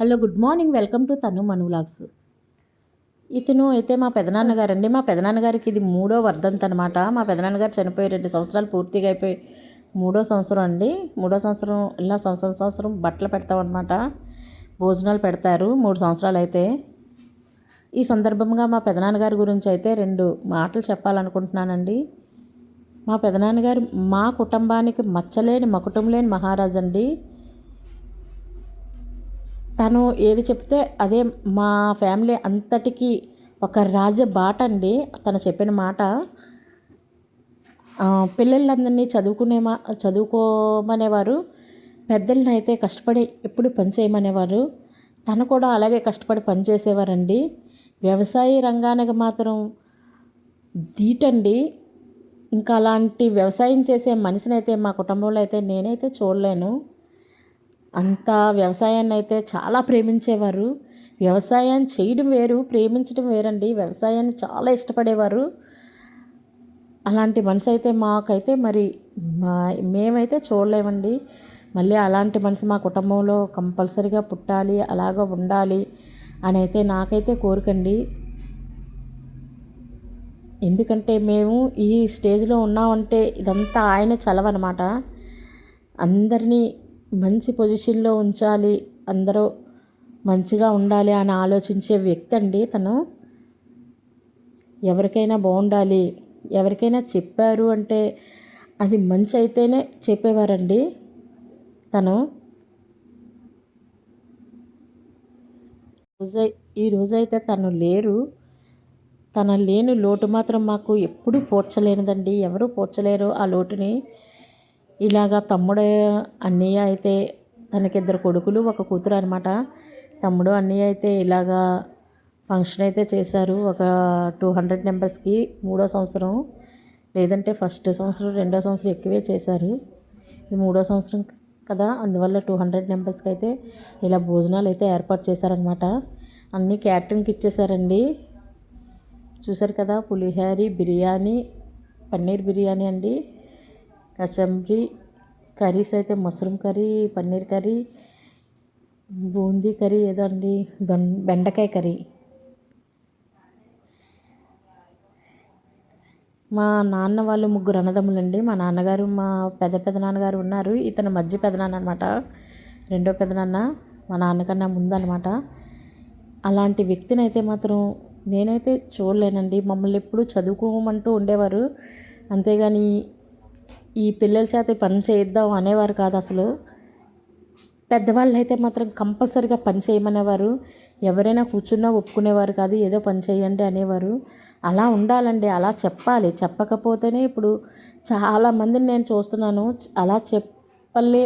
Hello good morning. Welcome to Tanu Manu vlogs. ఇతను అయితే మా పెదనాన్నగారు అండి మా పెదనాన్నగారికి ఇది మూడో వర్ధంతి అనమాట మా పెదనాన్నగారు చనిపోయి రెండు సంవత్సరాలు పూర్తిగా అయిపోయి మూడో సంవత్సరం అండి. మూడో సంవత్సరం ఇలా సంవత్సరం సంవత్సరం బట్టలు పెడతామన్నమాట. భోజనాలు పెడతారు మూడు సంవత్సరాలు అయితే. ఈ సందర్భంగా మా పెదనాన్నగారి గురించి అయితే రెండు మాటలు చెప్పాలనుకుంటున్నానండి. మా పెదనాన్నగారు మా కుటుంబానికి మచ్చలేని మకుటం లేని మహారాజు అండి తను ఏది చెప్తే అదే మా ఫ్యామిలీ అంతటికి ఒక రాజ బాట అండి తను చెప్పిన మాట. పిల్లలందరినీ చదువుకునే మా చదువుకోమనేవారు పెద్దల్ని అయితే కష్టపడి ఎప్పుడు పని చేయమనేవారు తను కూడా అలాగే కష్టపడి పనిచేసేవారండి వ్యవసాయ రంగానికి మాత్రం ధీటండి. ఇంకా అలాంటి వ్యవసాయం చేసే మనిషినైతే మా కుటుంబంలో అయితే నేనైతే చూడలేను. అంత వ్యవసాయాన్ని అయితే చాలా ప్రేమించేవారు. వ్యవసాయం చేయడం వేరు ప్రేమించడం వేరండి. వ్యవసాయాన్ని చాలా ఇష్టపడేవారు. అలాంటి మనసు అయితే మాకైతే మరి మేమైతే చూడలేమండి. మళ్ళీ అలాంటి మనసు మా కుటుంబంలో కంపల్సరిగా పుట్టాలి అలాగ ఉండాలి అని అయితే నాకైతే కోరికండి. ఎందుకంటే మేము ఈ స్టేజ్లో ఉన్నామంటే ఇదంతా ఆయన చలవనమాట. అందరినీ మంచి పొజిషన్లో ఉంచాలి అందరూ మంచిగా ఉండాలి అని ఆలోచించే వ్యక్తి అండి తను. ఎవరికైనా బాగుండాలి ఎవరికైనా చెప్పారు అంటే అది మంచి అయితేనే చెప్పేవారండి తను. రోజై ఈ రోజైతే తను లేరు. తన లేని లోటు మాత్రం మాకు ఎప్పుడూ పోర్చలేనిదండి. ఎవరు పోర్చలేరు ఆ లోటుని. ఇలాగా తమ్ముడు అన్నయ్య అయితే తనకిద్దరు కొడుకులు ఒక కూతురు అనమాట తమ్ముడు అన్నయ్య అయితే ఇలాగా ఫంక్షన్ అయితే చేశారు. ఒక టూ హండ్రెడ్ మెంబర్స్కి మూడో సంవత్సరం లేదంటే ఫస్ట్ సంవత్సరం రెండో సంవత్సరం ఎక్కువే చేశారు. ఇది మూడో సంవత్సరం కదా అందువల్ల టూ హండ్రెడ్ మెంబర్స్కి అయితే ఇలా భోజనాలు అయితే ఏర్పాటు చేశారనమాట అన్నీ క్యాటరింగ్కి ఇచ్చేసారండి చూసారు కదా పులిహారి బిర్యానీ పన్నీర్ బిర్యానీ అండి. కచంబరి కర్రీస్ అయితే mushroom curry paneer curry boondi curry ఏదో అండి దొం బెండకాయ కర్రీ. మా నాన్న వాళ్ళు ముగ్గురు అన్నదమ్ములండి. మా నాన్నగారు మా పెద్ద పెద్ద నాన్నగారు ఉన్నారు. ఇతను మధ్య పెద్ద నాన్న అనమాట రెండో పెద్ద నాన్న మా నాన్నకన్నా ముందనమాట అలాంటి వ్యక్తిని అయితే మాత్రం నేనైతే చూడలేనండి. మమ్మల్ని ఎప్పుడు చదువుకోమంటూ ఉండేవారు. అంతేగాని ఈ పిల్లల చేత పని చేయిద్దాం అనేవారు కాదు అసలు. పెద్దవాళ్ళు అయితే మాత్రం కంపల్సరిగా పని చేయమనేవారు. ఎవరైనా కూర్చున్నా ఒప్పుకునేవారు కాదు ఏదో పని చేయండి అనేవారు. అలా ఉండాలండి అలా చెప్పాలి. చెప్పకపోతేనే ఇప్పుడు చాలామందిని నేను చూస్తున్నాను అలా చెప్పలే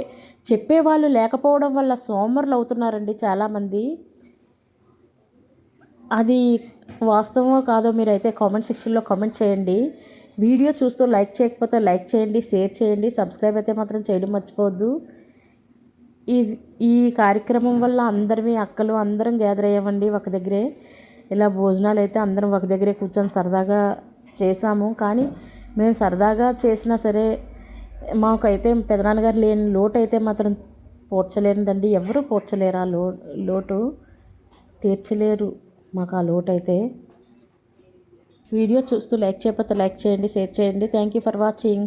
చెప్పేవాళ్ళు లేకపోవడం వల్ల సోమరులు అవుతున్నారండి చాలామంది. అది వాస్తవమో కాదో మీరైతే కామెంట్ సెక్షన్లో కామెంట్ చేయండి. వీడియో చూస్తూ లైక్ చేయకపోతే లైక్ చేయండి షేర్ చేయండి సబ్స్క్రైబ్ అయితే మాత్రం చేయడం మర్చిపోవద్దు. ఈ ఈ కార్యక్రమం వల్ల అందరివి అక్కలు అందరం గ్యాదర్ అయ్యామండి ఒక దగ్గరే. ఇలా భోజనాలు అయితే అందరం ఒక దగ్గరే కూర్చొని సరదాగా చేసాము కానీ మేము సరదాగా చేసినా సరే మాకైతే పెదనాన్నగారు లేని లోటు అయితే మాత్రం పోడ్చలేనిదండి. ఎవరు పోడ్చలేరు ఆ లో లోటు. తీర్చలేరు మాకు ఆ లోటు అయితే వీడియో చూస్తూ లైక్ చేయకపోతే లైక్ చేయండి షేర్ చేయండి. Thank you for watching